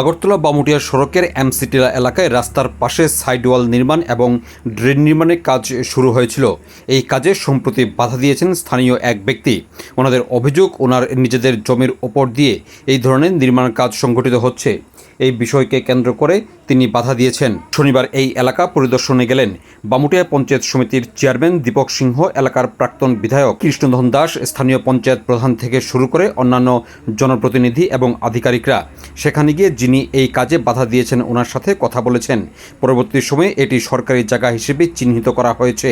আগরতলা বামুটিয়া সড়কের এমসিটিলা এলাকায় রাস্তার পাশে সাইডওয়াল নির্মাণ এবং ড্রেন নির্মাণের কাজ শুরু হয়েছিল। এই কাজে সম্প্রতি বাধা দিয়েছেন স্থানীয় এক ব্যক্তি। ওনাদের অভিযোগ, ওনার নিজেদের জমির ওপর দিয়ে এই ধরনের নির্মাণ কাজ সংঘটিত হচ্ছে। এই বিষয়কে কেন্দ্র করে তিনি বাধা দিয়েছেন। শনিবার এই এলাকা পরিদর্শনে গেলেন বামুটিয়া পঞ্চায়েত সমিতির চেয়ারম্যান দীপক সিংহ, এলাকার প্রাক্তন বিধায়ক কৃষ্ণধন দাস, স্থানীয় পঞ্চায়েত প্রধান থেকে শুরু করে অন্যান্য জনপ্রতিনিধি এবং আধিকারিকরা। সেখানে গিয়ে যিনি এই কাজে বাধা দিয়েছেন ওনার সাথে কথা বলেছেন। পরবর্তী সময়ে এটি সরকারি জায়গা হিসেবে চিহ্নিত করা হয়েছে।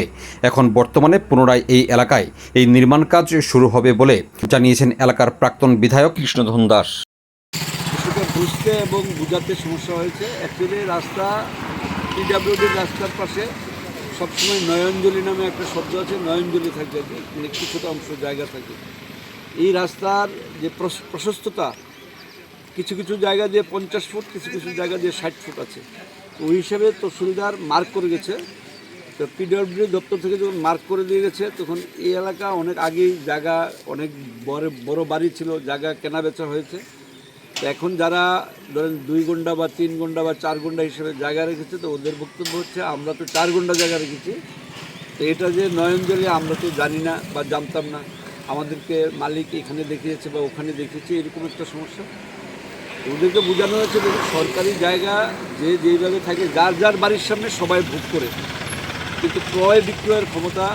এখন বর্তমানে পুনরায় এই এলাকায় এই নির্মাণ কাজ শুরু হবে বলে জানিয়েছেন এলাকার প্রাক্তন বিধায়ক কৃষ্ণধন দাস। বুঝতে এবং বোঝাতে সমস্যা হয়েছে। অ্যাকচুয়ালি রাস্তা পিডাব্লিউডির রাস্তার পাশে সবসময় নয়নজলি নামে একটা শব্দ আছে নয়নজলি থাকে আর কি, মানে কিছুটা অংশ জায়গা থাকে। এই রাস্তার যে প্রশস্ততা কিছু কিছু জায়গা দিয়ে পঞ্চাশ ফুট, কিছু কিছু জায়গা দিয়ে ষাট ফুট আছে। ওই হিসাবে তহসিলদার মার্ক করে গেছে। তো পিডব্লিউডি দপ্তর থেকে যখন মার্ক করে দিয়ে গেছে, তখন এই এলাকা অনেক আগেই জায়গা, অনেক বড় বড় বাড়ি ছিল, জায়গা কেনা বেচা হয়েছে। তো এখন যারা ধরেন দুই ঘণ্টা বা তিন ঘণ্টা বা চার ঘণ্টা হিসেবে জায়গা রেখেছে, তো ওদের বক্তব্য হচ্ছে, আমরা তো চার ঘণ্টা জায়গা রেখেছি। তো এটা যে নয়নজলি আমরা তো জানি না বা জানতাম না। আমাদেরকে মালিক এখানে দেখিয়েছে বা ওখানে দেখিয়েছে, এরকম একটা সমস্যা। ওদেরকে বোঝানো হয়েছে দেখুন সরকারি জায়গা যে যেইভাবে থাকে, যার যার বাড়ির সামনে সবাই ভোগ করে। কিন্তু ক্রয় বিক্রয়ের ক্ষমতা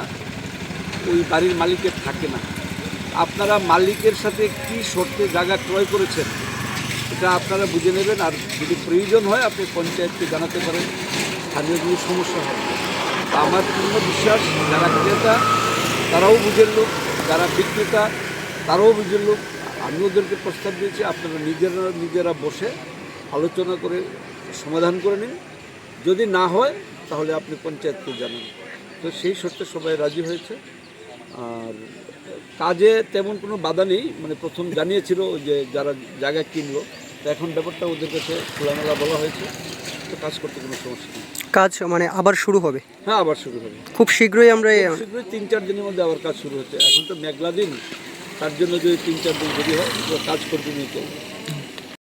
ওই বাড়ির মালিকের থাকে না। আপনারা মালিকের সাথে কি শর্তে জায়গা ক্রয় করেছেন, এটা আপনারা বুঝে নেবেন। আর যদি প্রয়োজন হয়, আপনি পঞ্চায়েতকে জানাতে পারেন। স্থানীয় যদি সমস্যা হয়। আমার পূর্ণ বিশ্বাস, যারা ক্রেতা, তারাও বুঝের লোক, যারা বিক্রেতা, তারাও বুঝের লোক। আমি ওদেরকে প্রস্তাব দিয়েছি আপনারা নিজেরা নিজেরা বসে আলোচনা করে সমাধান করে নিন। যদি না হয় তাহলে আপনি পঞ্চায়েতকে জানান। তো সেই শর্তে সবাই রাজি হয়েছে। আর কাজে তেমন কোনো বাধা নেই মানে প্রথম জানিয়েছিল যে যারা জায়গা কিনলো তো এখন ব্যাপারটা ওদের কাছে খোলামেলা বলা হয়েছে তো কাজ করতে কোনো সমস্যা নেই। কাজ মানে আবার শুরু হবে? হ্যাঁ আবার শুরু হবে। খুব শীঘ্রই আমরা শীঘ্রই তিন চার দিনের মধ্যে আবার কাজ শুরু হচ্ছে। এখন তো মেঘলা দিন তার জন্য যদি তিন চার দিন দেরি হয় কাজ করবে করবে